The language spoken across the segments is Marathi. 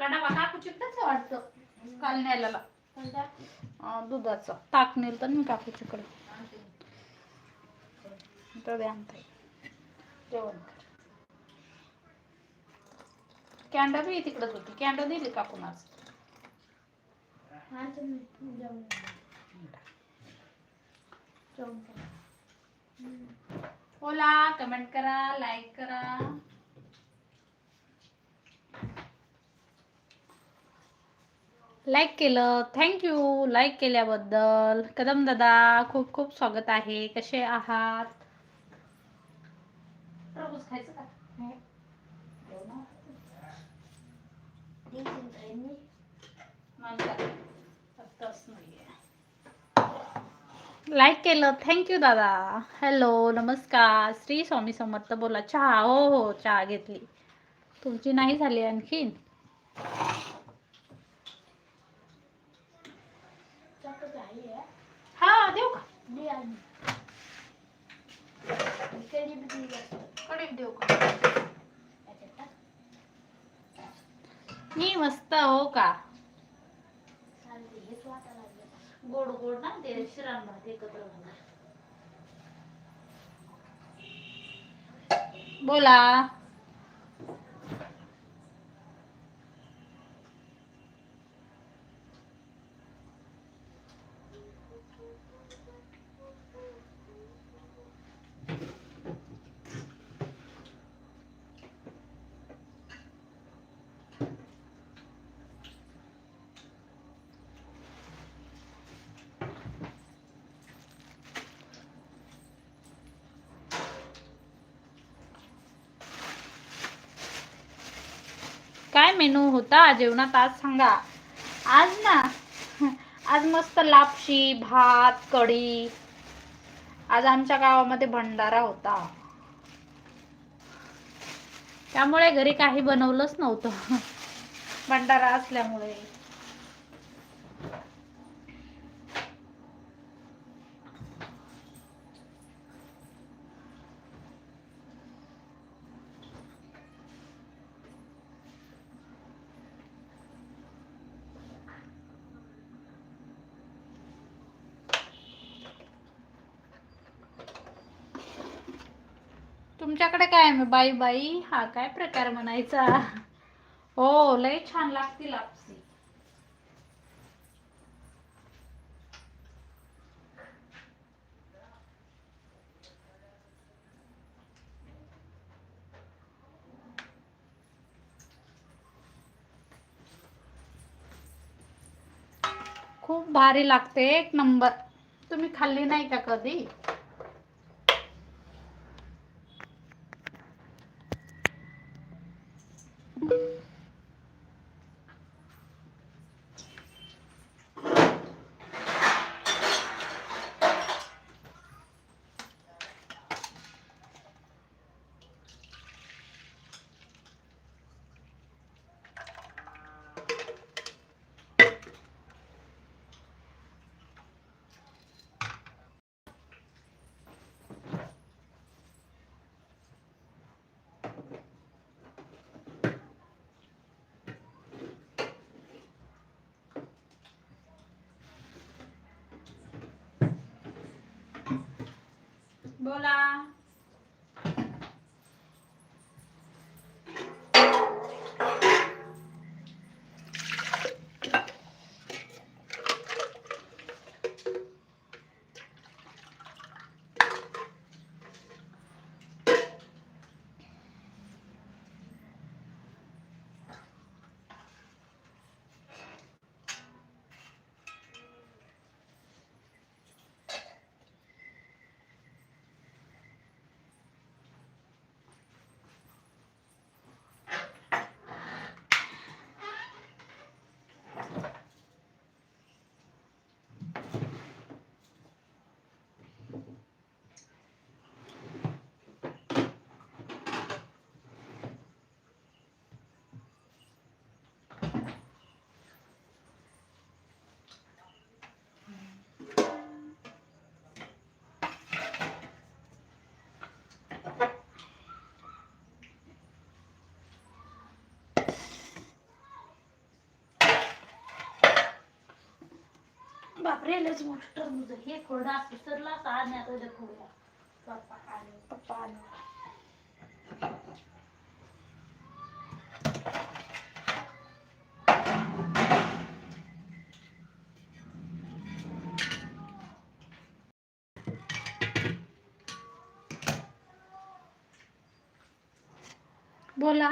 आपला डबा काकू चिकटाच वाटतं काल न्यायला. दुधाचं. ताक नेलं तर मी तर आणता. जेवण कर. कॅन्डा बी तिकडेच होती. कॅन्डा दिली काकून आज बोला कमेंट करा लाईक करा. लाईक केलं. थँक्यू लाईक केल्याबद्दल. कदम दादा खूप खूप स्वागत आहे. कसे आहात. लाईक केलं. थँक्यू दादा. हॅलो नमस्कार. श्री स्वामी समर्थ बोला. चहा. हो हो चहा घेतली. तुमची नाही झाली आणखीन हा देऊ का कढीत देऊ का? मी मस्त हो का? गोड गोड ना ते शिरान भात एकत्र बोला. काय मेनू होता? जेवणात आज सांगा. आज ना आज मस्त लापशी भात कढी. आज आमच्या गावामध्ये भंडारा होता. त्यामुळे घरी काही बनवलंच नव्हतं. भंडारा असल्यामुळे. तुमच्याकडे काय आहे? बाई बाई हा काय प्रकार म्हणायचा? हो लय छान लागती लापसी खूप भारी लागते एक नंबर. तुम्ही खाल्ली नाही का कधी? बोला बापरे लयच मोठं टरबूज आहे. हे खोडा विसरला का आता उद्या आले आले बोला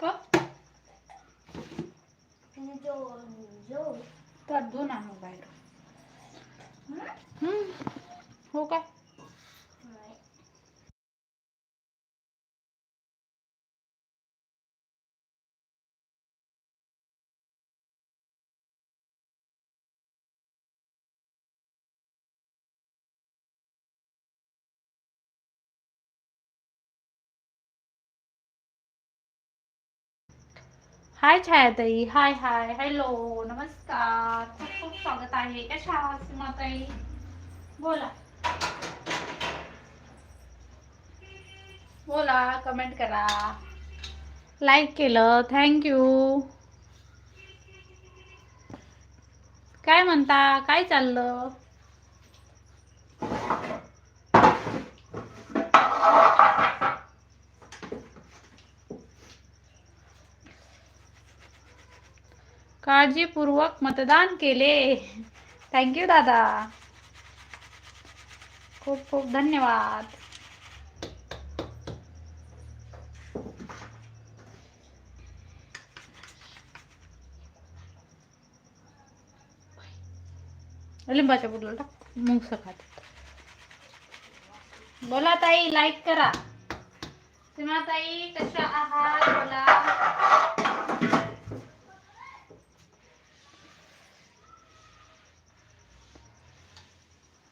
का तर धुवून आणू बाहेर हम्म. हो काय हाय छायाताई हाय हाय हॅलो नमस्कार. खूप खूप स्वागत आहे. कशा आहात सीमाताई? बोला. बोला कमेंट करा. लाईक केलं. थँक्यू काय म्हणता? काय चाललं? काळजीपूर्वक मतदान केले. थँक्यू दादा. खूप खूप धन्यवाद. लिंबाच्या बुडला टाक मुंग बोला ताई लाईक करा. सीमा ताई कशा आहात? बोला.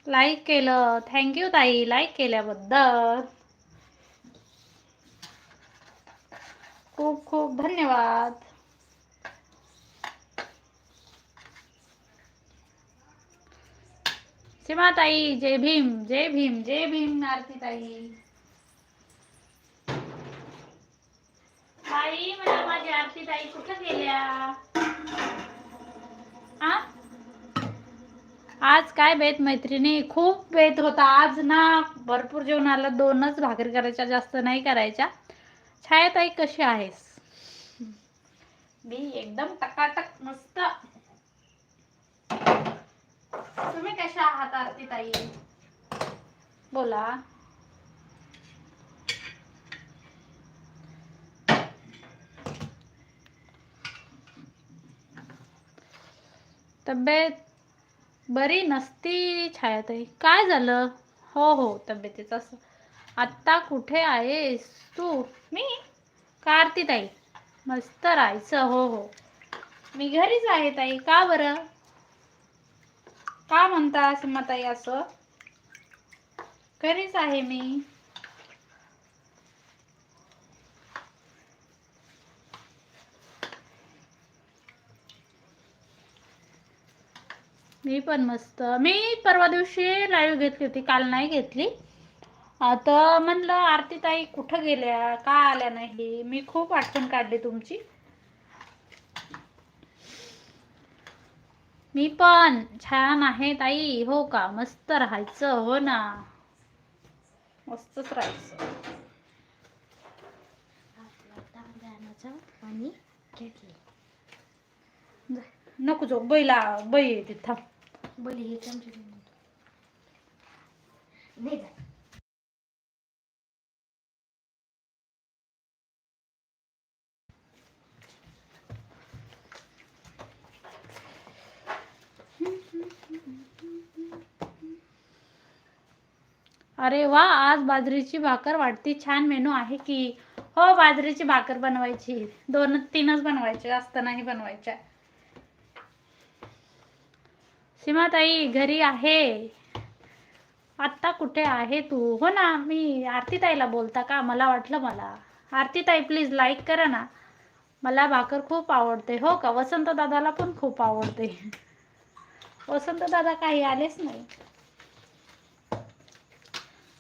लाईक केलं. थँक्यू ताई. लाईक केल्याबद्दल. खूप खूप धन्यवाद. सीमा ताई जय भीम जय भीम जय भीम आरती ताई ताई माझी आरती ताई कुठं गेल्या? आज काय बेत मैत्रिणी? खूप बेत होता. आज ना भरपूर जेवण आलं दोनच भाकरी करायच्या जास्त नाही करायच्या. छायाताई कशी आहेस? मी एकदम टकाटक मस्त. तुम्ही कशा आहात आरती ताई बोला. तब्येत? बरी नसती छायाताई. काय झालं? हो हो तब्येतीचं असं. आत्ता कुठे आहेस तू? मी? कार्ती ताई मस्त राहायचं. हो हो. मी घरीच आहे ताई. का बरं? का म्हणता सीमाताई असं? घरीच आहे मी. मी पण मस्त. मी परवा दिवशी लाईव्ह घेतली होती काल नाही घेतली. आता म्हणलं आरती ताई कुठं गेल्या? का आल्या नाही? मी खूप आठवण काढली तुमची. मी पण छान आहे ताई. हो का? मस्त राहायचं हो ना? मस्तच राहायचं. आणि घेतली. नको जाऊ बैला बै येते थांब. बोली हे चमचे घेऊन येतो. नाही जात. अरे वा आज बाजरीची भाकर वाटती छान मेनू आहे की. हो बाजरीची भाकर बनवायची. दोन तीनच बनवायचे जास्त नाही बनवायच्या. सीमाताई घरी आहे. आत्ता कुठे आहे तू? हो ना मी आरतीताईला बोलता का? मला वाटलं मला. आरतीताई प्लीज लाईक करा ना. मला भाकर खूप आवडते. हो का? वसंत दादाला पण खूप आवडते. वसंत दादा काही आलेच नाही.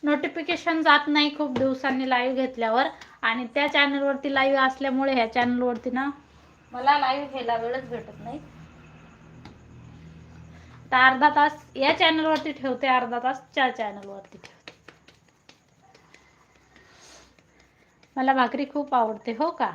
नोटिफिकेशन जात नाही खूप दिवसांनी लाईव्ह घेतल्यावर. आणि त्या चॅनलवरती लाईव्ह असल्यामुळे ह्या चॅनलवरती ना मला लाईव्ह घ्यायला वेळच भेटत नाही. तर अर्धा तास या चॅनलवरती ठेवते अर्धा तास त्या चॅनलवरती ठेवते. मला भाकरी खूप आवडते हो का?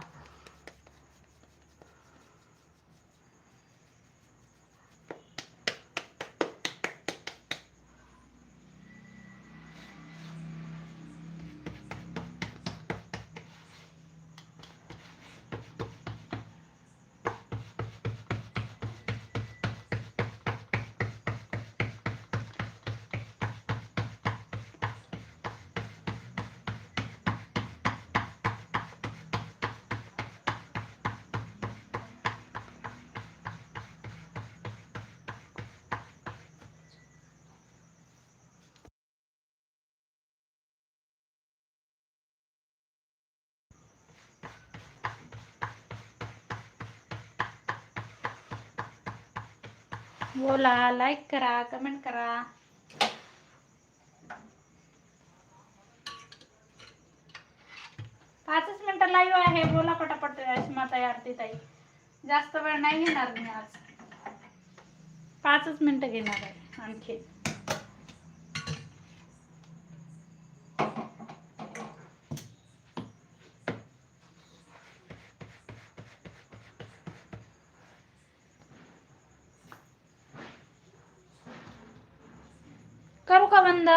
बोला लाईक करा कमेंट करा. पाचच मिनिटं लाईव्ह आहे. बोला पटापट माता आरती ताई. जास्त वेळ नाही घेणार मी आज. पाचच मिनिटं घेणार आहे आणखी. करू का बंद?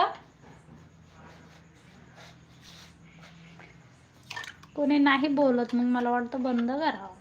कोणी नाही बोलत मग मला वाटतं बंद करावं.